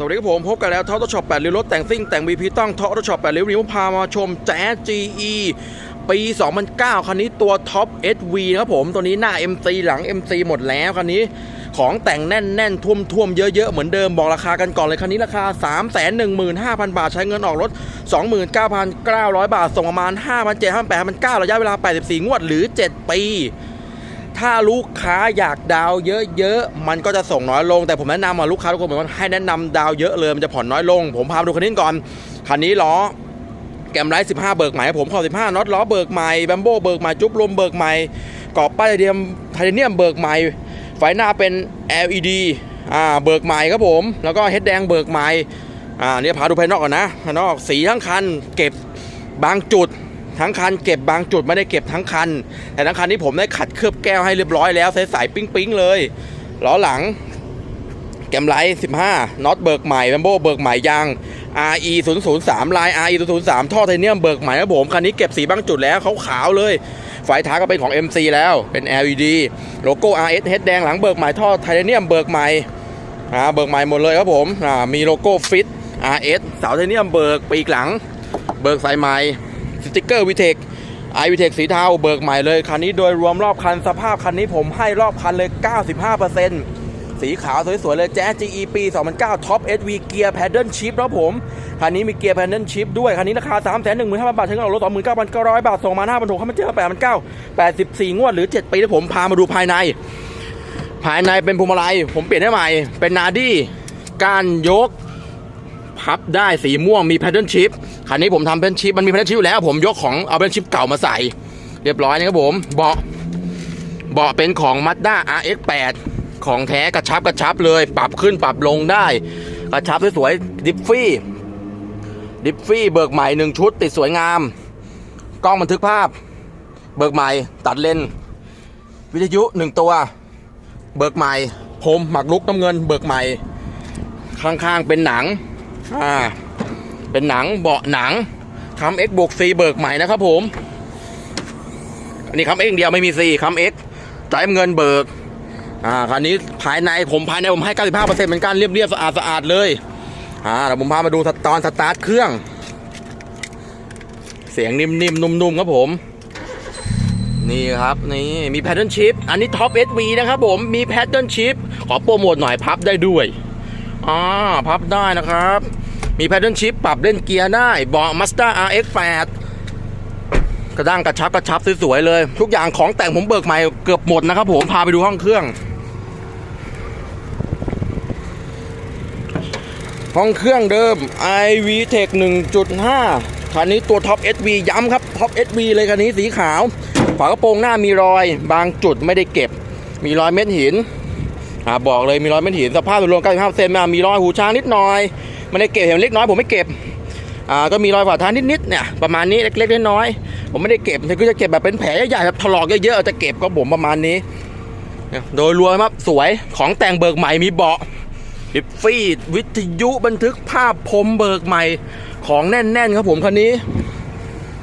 สวัสดีครับผม พบกันแล้วท็อปช็อป8ริ้วรถแต่งซิ่ง แต่ง VP ต้องท็อปช็อป8ริ้วนี้ผมพามาชมแจ๊ส GE ปี 2009 คันนี้ตัวท็อป SV นะครับผมตัวนี้หน้า MC หลัง MC หมดแล้วคันนี้ของแต่งแน่นๆ ท่วมๆ เยอะๆ เหมือนเดิมบอกราคากันก่อนเลยคันนี้ราคา 315,000 บาท ใช้เงินออกรถ 29,900 บาท ส่งประมาณ 5,700 8,900ระยะเวลา 84 งวดหรือ 7 ปี ถ้าลูกค้าอยากดาวเยอะๆ มันก็จะส่งน้อยลง แต่ผมแนะนำอะลูกค้าทุกคนบอกว่าให้แนะนำดาวเยอะเลยมันจะผ่อนน้อยลง ผมพามาดูคันนี้ก่อน คันนี้ล้อแกมไลท์15 เบิกใหม่ครับผมขอบ15น็อตล้อเบิกใหม่แบมโบเบิกใหม่จุ๊บลมเบิกใหม่กรอบป้ายไทเทเนียมไทเทเนียมเบิกใหม่ไฟหน้าเป็น LED อ่าเบิกใหม่ครับผม แล้วก็เฮดแดงเบิกใหม่อ่าเนี่ยพาดูภายนอกก่อนนะภายนอกสีทั้งคันเก็บบางจุด ทั้งคันเก็บบางจุดไม่ได้เก็บทั้งคัน แต่ทั้งคันนี้ผมได้ขัดเคลือบแก้วให้เรียบร้อยแล้วใสๆปิ๊งๆเลยล้อหลังแกมไลท์15น็อตเบิกใหม่แบมโบเบิกใหม่ยาง RE 0 0 3ลาย RE 0 0 3ท่อไทเนียมเบิกใหม่ครับผม คันนี้เก็บสีบางจุดแล้วเขาขาวๆเลยไฟท้ายก็เป็นของ MC แล้วเป็น LED โลโก้ RS เฮดแดงหลังเบิกใหม่ท่อไทเนียมเบิกใหม่อ่าเบิกใหม่หมดเลยครับผมอ่ามีโลโก้ฟิต RS เสาไทเนียมเบิกปีกหลัง เบิกสายใหม่ ติกเกอร์วิเทคไอวิเทคสีเทาเบิกใหม่เลย คันนี้โดยรวมรอบคันสภาพคันนี้ผมให้รอบคันเลย 95%สีขาวสวยๆ เลยแจ๊ส GE ปี 2009 Top SV เกียร์แพดเดิลชิพแล้วผม คันนี้มีเกียร์แพดเดิลชิพด้วย คันนี้ราคา 3 1 5 0 0 0 บาทใช้เงินออกรถ29,900 บาทส่งมา5 6 0 0เข้ามาเจอ8 9 84 งวดหรือ 7 ปีแล้วผมพามาดูภายใน ภายในเป็นพวงมาลัยผมเปลี่ยนให้ใหม่ เป็นนาดี้การยก พับได้สีม่วงมีแพทเทิร์นชิปคันนี้ผมทำแพทเทิร์นชิปมันมีแพทเทิร์นชิปอยู่แล้ว ผมยกของเอาแพทเทิร์นชิปเก่ามาใส่ เรียบร้อยนะครับผมเบาะเบาะเป็นของ Mazda RX8 ของแท้กระชับกระชับเลย ปรับขึ้นปรับลงได้ กระชับสวยๆดิฟฟี่ดิฟฟี่เบิกใหม่หนึ่งชุด ติดสวยงาม กล้องบันทึกภาพ เบิกใหม่ตัดเลนส์วิทยุหนึ่งตัว เบิกใหม่พรมหมักลุกน้ำเงิน เบิกใหม่ข้างๆเป็นหนัง อ่าเป็นหนังเบาะหนังคำเอ็กบวกซีเบิกใหม่นะครับผม อันนี้คำเอ็กเดียวไม่มีซีคำเอ็กจ่ายเงินเบิก อ่าคันนี้ภายในผมภายในผมให้ 95%เหมือนกันเรียบๆสะอาดสะอาดๆเลยอ่าเดี๋ยวผมพามาดูตอนสตาร์ทเครื่อง เสียงนิ่มๆนุ่มๆครับผมนี่ครับนี่มีแพทเทิร์นชิปอันนี้ท็อป SV นะครับผมมีแพทเทิร์นชิปขอโปรโมทหน่อยพับได้ด้วยอ่าพับได้นะครับ มีแพทเทิร์นชิปปรับเล่นเกียร์ได้เบาะ Mazda RX8 กระด้างกระชับกระชับสวยๆเลย ทุกอย่างของแต่งผมเบิกใหม่เกือบหมดนะครับผมพาไปดูห้องเครื่อง ห้องเครื่องเดิม iV Tech 1.5 คันนี้ตัวท็อป SV ย้ำครับท็อป SV เลยคันนี้สีขาว ฝากระโปรงหน้ามีรอย บางจุดไม่ได้เก็บ มีรอยเม็ดหินอ่าบอกเลยมีรอยเม็ดหินสภาพโดยรวม95เซนมามีรอยหูช้างนิดหน่อย ไม่ได้เก็บเห็นเล็กน้อยผมไม่เก็บอ่าก็มีรอยฝ่าเท้านิดๆเนี่ยประมาณนี้เล็กๆน้อยๆผมไม่ได้เก็บแต่ก็จะเก็บแบบเป็นแผลใหญ่ๆแบบถลอกเยอะๆจะเก็บก็ผมประมาณนี้โดยรวมครับสวยของแต่งเบิกใหม่มีเบาะดิฟฟี่วิทยุบันทึกภาพพรมเบิกใหม่ของแน่นๆครับผมคันนี้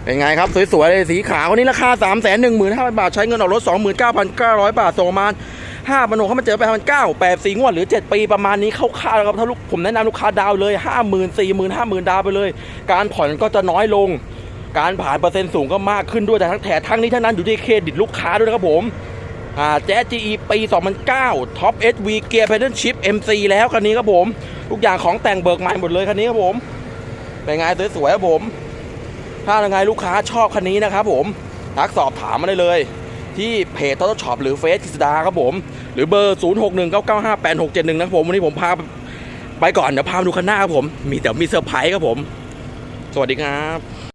เป็นไงครับ สวยๆเลยสีขาววันนี้ราคา 3 1 5 0 0 0 บาท ใช้เงินออกรถ 29,900 บาทส่งประมา 5พันหกเข้ามาเจอไปพันเก้าแปดสี่งวดหรือ7ปีประมาณนี้เข้าค่าแล้วครับถ้าลูกผมแนะนำลูกค้าดาวเลย5 0 0 0 0 4 0 0 0 0 5 0,000ดาวไปเลย การผ่อนก็จะน้อยลง การผ่านเปอร์เซ็นต์สูงก็มากขึ้นด้วยแต่ทั้งแถทั้งนี้ทั้งนั้นอยู่ที่เครดิตลูกค้าด้วยนะครับผมอ่าแจ๊ส GE ปี 2009 Top SV เกียร์ Pedal Shift MC แล้วคันนี้ครับผม ทุกอย่างของแต่งเบิกใหม่หมดเลยคันนี้ครับผม เป็นไงสวยๆครับผม ถ้ายังไงลูกค้าชอบคันนี้นะครับผมทักสอบถามมาได้เลย ที่เพจทอทช็อปหรือเฟซกิสดาครับผม หรือเบอร์ 0 6 1 9 9 5 8 6 7 1 นะครับผม วันนี้ผมพาไปก่อน เดี๋ยวพามาดูคันหน้าครับผม มีแต่มีเซอร์ไพรส์ครับผม สวัสดีครับ